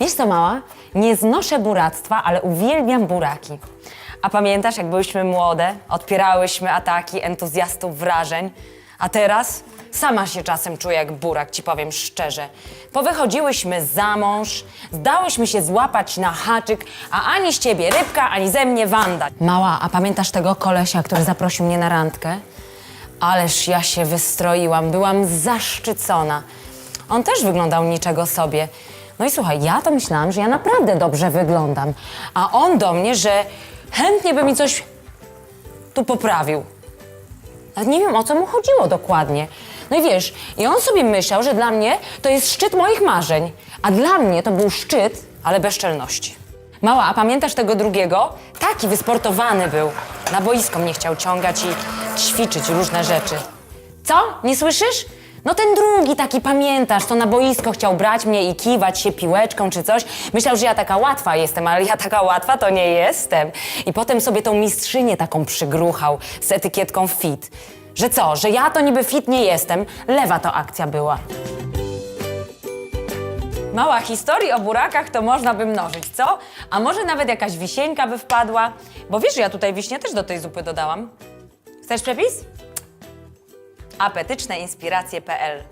Wiesz co, mała? Nie znoszę buractwa, ale uwielbiam buraki. A pamiętasz, jak byłyśmy młode, odpierałyśmy ataki entuzjastów wrażeń, a teraz sama się czasem czuję jak burak, ci powiem szczerze. Powychodziłyśmy za mąż, zdałyśmy się złapać na haczyk, a ani z ciebie rybka, ani ze mnie wanda. Mała, a pamiętasz tego kolesia, który zaprosił mnie na randkę? Ależ ja się wystroiłam, byłam zaszczycona. On też wyglądał niczego sobie. No i słuchaj, ja to myślałam, że ja naprawdę dobrze wyglądam. A on do mnie, że chętnie by mi coś tu poprawił. Nawet nie wiem, o co mu chodziło dokładnie. No i wiesz, i on sobie myślał, że dla mnie to jest szczyt moich marzeń. A dla mnie to był szczyt, ale bezczelności. Mała, a pamiętasz tego drugiego? Taki wysportowany był. Na boisko mnie chciał ciągać i ćwiczyć różne rzeczy. Co? Nie słyszysz? No ten drugi taki, pamiętasz, to na boisko chciał brać mnie i kiwać się piłeczką czy coś. Myślał, że ja taka łatwa jestem, ale ja taka łatwa to nie jestem. I potem sobie tą mistrzynię taką przygruchał z etykietką fit. Że co, że ja to niby fit nie jestem, lewa to akcja była. Mała historii o burakach to można by mnożyć, co? A może nawet jakaś wisieńka by wpadła? Bo wiesz, że ja tutaj wiśnie też do tej zupy dodałam. Chcesz przepis? apetyczneinspiracje.pl